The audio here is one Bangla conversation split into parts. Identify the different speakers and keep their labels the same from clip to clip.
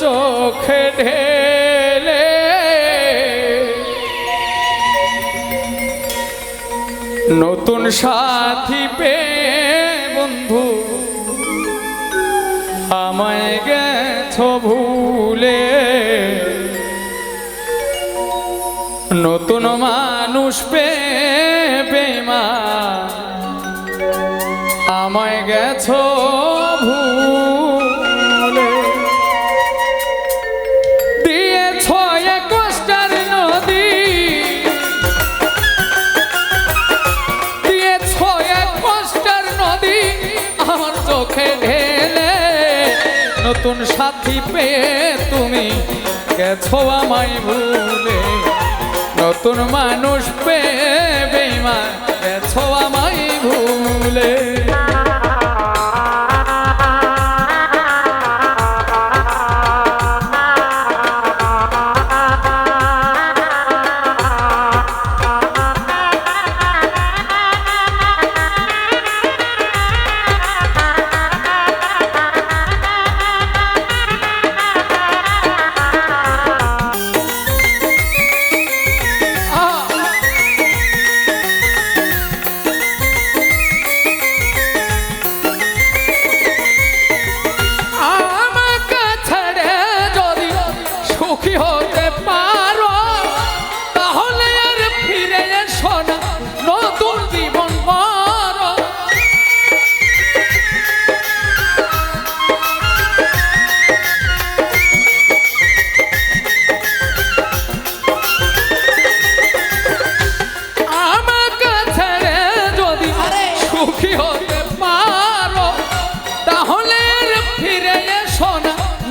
Speaker 1: চোখে ঢেলে। নতুন সাথী পে বন্ধু, আমায় গেছ ভুলে। নতুন মানুষ পে বেমা আমায় গেছ নতুন সাথী পেয়ে তুমি গেছো আমায় ভুলে। নতুন মানুষ পেয়ে বেমা গেছো আমায় ভুলে।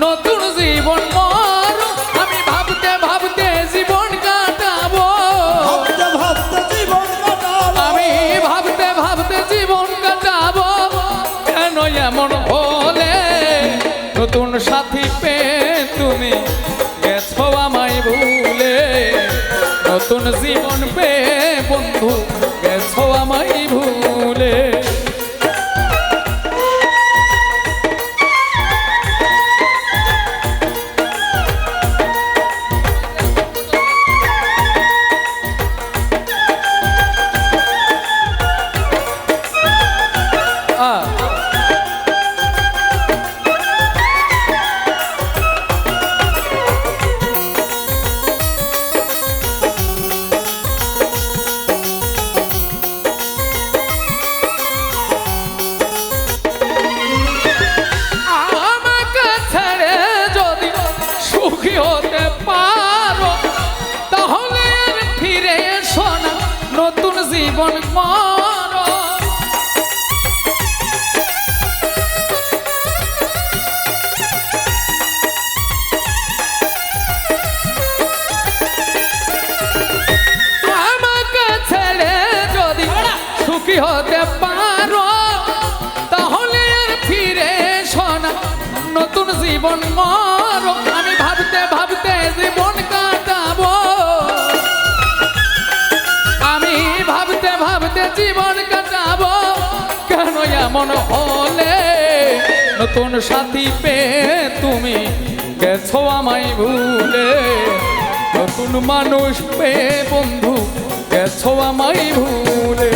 Speaker 1: নতুন জীবন মরো। আমি ভাবতে ভাবতে জীবন কাটাবো।
Speaker 2: ভাবতে জীবন কাটাবো।
Speaker 1: আমি ভাবতে ভাবতে জীবন কাটাবো। কেন এমন হলে? নতুন সাথী পেয়ে তুমি সুখী হতে পারো তাহলে আর ফিরে এসো না নতুন জীবন করো আমাকে ছেড়ে যদি সুখী হতে পারো তাহলে আর ফিরে এসো না নতুন জীবন মরো এমন হলে নতুন সাথী পেয়ে তুমি গেছো আমায় ভুলে। নতুন মানুষ পেয়ে বন্ধু গেছো আমায় ভুলে।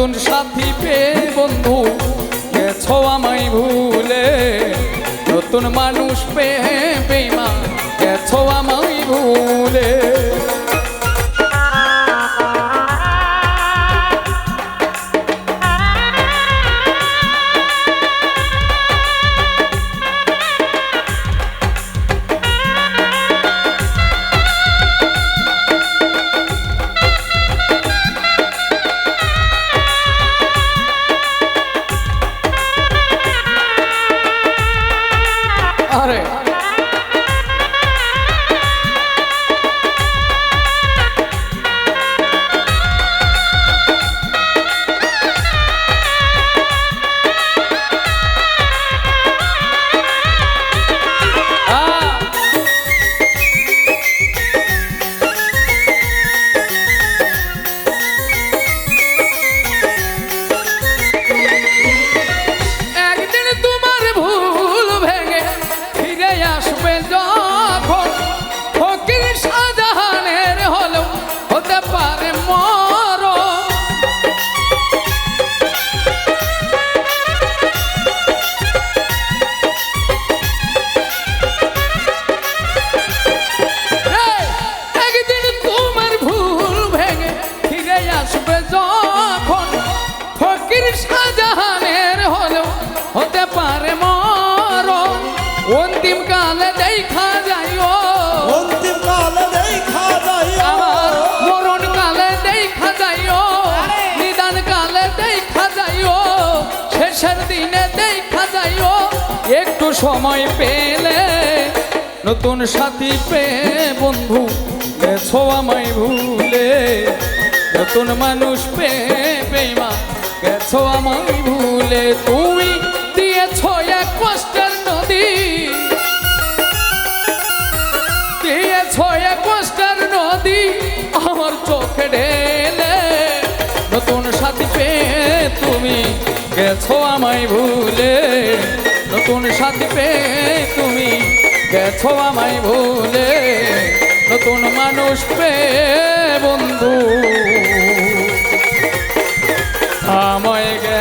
Speaker 1: নতুন সাথী পেয়ে বন্ধু গেছো আমায় ভুলে। নতুন মানুষ পেয়ে বেমা গেছো আমায় ভুলে। সময় পেলে নতুন সাথী পেয়ে বন্ধু গেছো আমায় ভুলে। নতুন মানুষ পেয়ে বেমা গেছো আমায় ভুলে। তুমি দিয়েছ এক কষ্টের নদী। দিয়েছ এক কষ্টের নদী আমার চোখে ঢেলে। নতুন সাথী পেয়ে তুমি গেছো আমায় ভুলে। নতুন সাথী পেয়ে তুমি গেছো আমায় ভুলে। নতুন মানুষ পে বন্ধু। আমায় গে